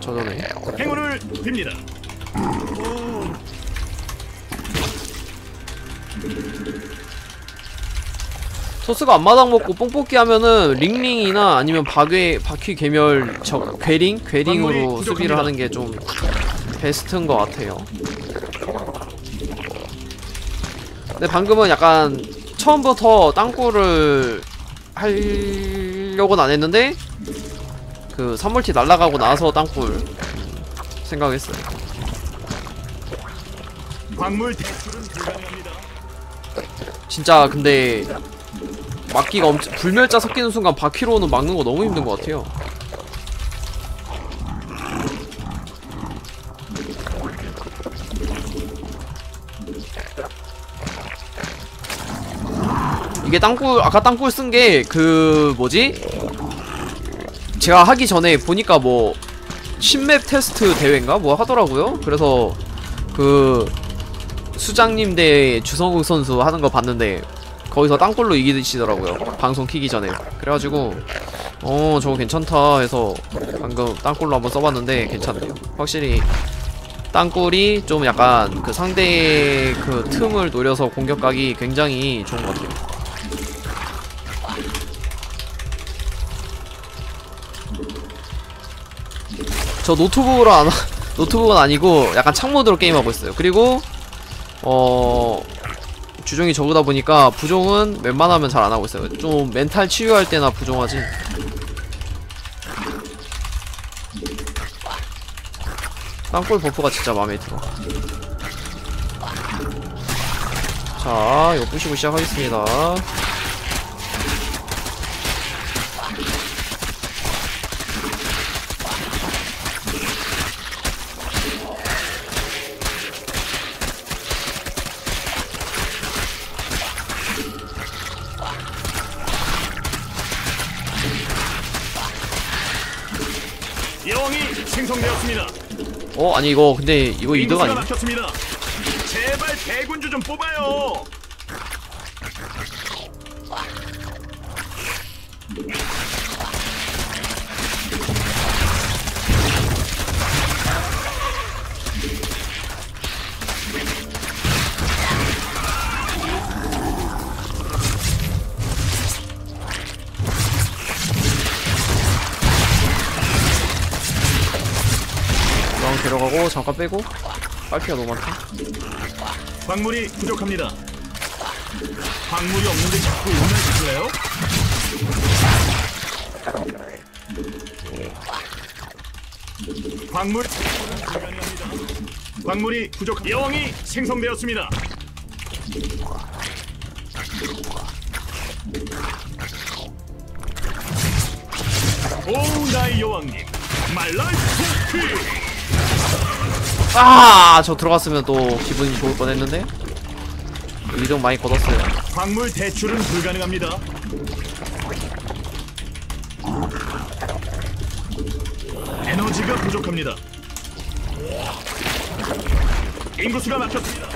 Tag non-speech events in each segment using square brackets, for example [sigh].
저전에 행운을 빕니다. 토스가 앞마당 먹고 뽕뽑기 하면은 링링이나 아니면 박괴 바퀴 개멸 저 괴링 괴링으로 수비를 하는 게 좀 베스트인 것 같아요. 근데 방금은 약간 처음부터 땅굴을 하려고는 안 했는데 그 선물티 날라가고 나서 땅굴 생각했어요. 광물 대출은 불가능합니다. 진짜 근데 막기가 엄청 불멸자 섞이는 순간 바퀴로는 막는 거 너무 힘든 것 같아요. 이게 땅굴 아까 땅굴 쓴 게 그 뭐지? 제가 하기 전에 보니까 뭐 신맵 테스트 대회인가? 뭐 하더라고요. 그래서 그 수장님 대 주성욱 선수 하는 거 봤는데 거기서 땅굴로 이기시더라고요. 방송 키기 전에. 그래가지고 어 저거 괜찮다 해서 방금 땅굴로 한번 써봤는데 괜찮네요. 확실히 땅굴이 좀 약간 그 상대의 그 틈을 노려서 공격각이 굉장히 좋은 것 같아요 저 노트북으로 안 [laughs] 노트북은 아니고 약간 창모드로 게임하고 있어요 그리고 어 주종이 적으다 보니까 부종은 웬만하면 잘 안 하고 있어요. 좀 멘탈 치유할 때나 부종하지. 땅굴 버프가 진짜 마음에 들어. 자, 이거 부시고 시작하겠습니다. 여왕이 생성되었습니다. 어, 아니 이거 근데 이거 이득 아니야? 막혔습니다. 제발 대군주 좀 뽑아요. 왕 데려가고 잠깐 빼고 빨피가 너무 많다. 광물이 부족합니다. 광물이 없는데 자꾸 용납시킬래요? 광물 불가능합니다. 광물이 부족. 여왕이 생성되었습니다. 오 나의 여왕님, 말라이프 아, 저 들어갔으면 또 기분이 좋을 뻔했는데. 이득 많이 걷었어요. 광물 대출은 불가능합니다. 에너지가 부족합니다. 인구수가 막혔습니다.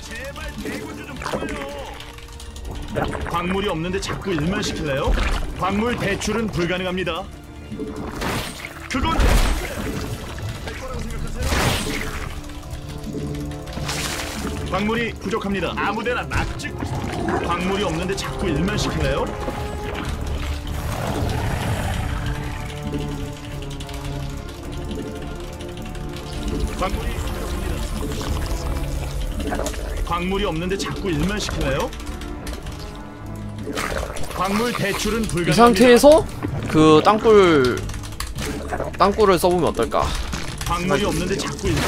제발 대군주 좀 뽑아요. 광물이 없는데 자꾸 일만 시킬래요? 광물 대출은 불가능합니다. 그건 광물이 부족합니다. 아무데나 막 싶어. 광물이 없는데 자꾸 일만 시킬래요? 광물이 부족합니다. 광물이 없는데 자꾸 일만 시킬래요? 광물 대출은 이 불가능합니다. 상태에서 그 땅굴 땅굴을 써보면 어떨까? 광물이 없는데 자꾸 일만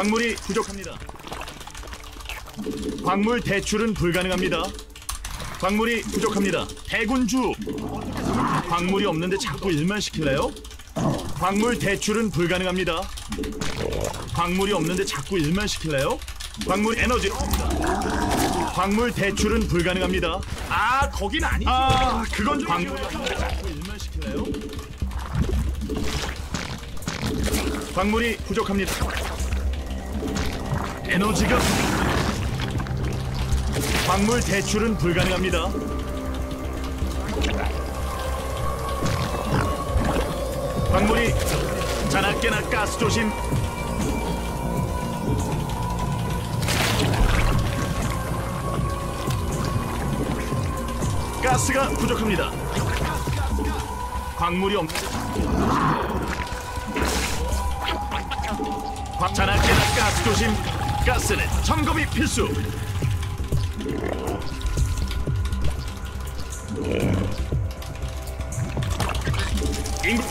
광물이 부족합니다. 광물 대출은 불가능합니다. 광물이 부족합니다. 대군주. 광물이 없는데 자꾸 일만 시킬래요? 광물 대출은 불가능합니다. 광물이 없는데 자꾸 일만 시킬래요? 광물 에너지. 광물 대출은 불가능합니다. 아, 거긴 아니죠. 아, 그건 없는데 자꾸 일만 시킬래요? 광물이 부족합니다. 에너지가 광물 대출은 불가능합니다. 광물이 자나깨나 가스 조심. 가스가 부족합니다. 광물이 없. 자나깨나 가스 조심. 가스는 점검이 필수. 인구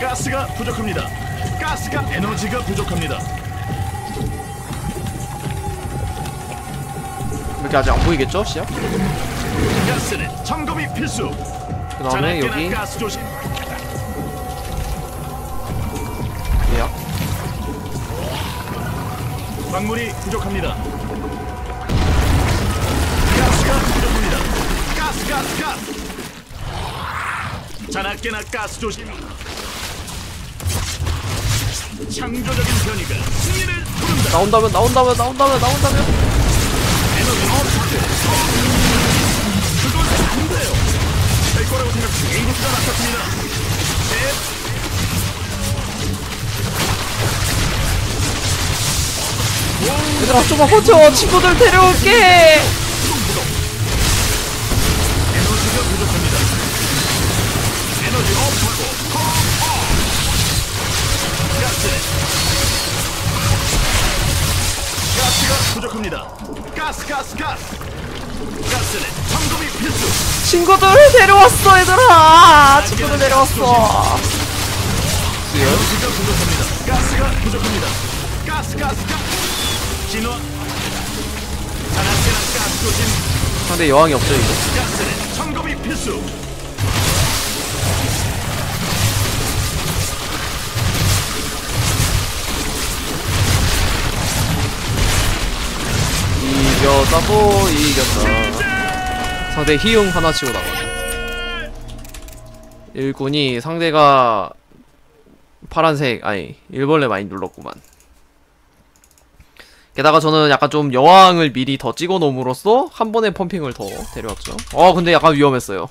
가스가 부족합니다. 가스가 에너지가 부족합니다. 이렇게 아직 안 보이겠죠 시야? 가스는 점검이 필수. 그 다음에 자나깨나 여기 가스 조심. 광물이 부족합니다. 가스가 부족합니다. 가스 가스 가스. 자나깨나 가스 조심. 창조적인 변이가 승리를 부른다. 나온다면 나온다면 나온다면 나온다면 에너지 업그레이드. 그건 안 돼요. 될 거라고 생각해. 인구수가 낮췄습니다. 얘들아 좀만 버텨 친구들 데려올게. 친구들 데려왔어 얘들아 친구들 데려왔어 에너지가 부족합니다. 가스가 부족합니다. 가스 가스 가스. 상대 여왕이 없죠 이거. 필수. 이겼다. 상대 희용 하나 치고 나가 일꾼이 상대가 파란색 아니 일벌레 많이 눌렀구만 게다가 저는 약간 좀 여왕을 미리 더 찍어 놓음으로써 한 번에 펌핑을 더 데려왔죠. 어 근데 약간 위험했어요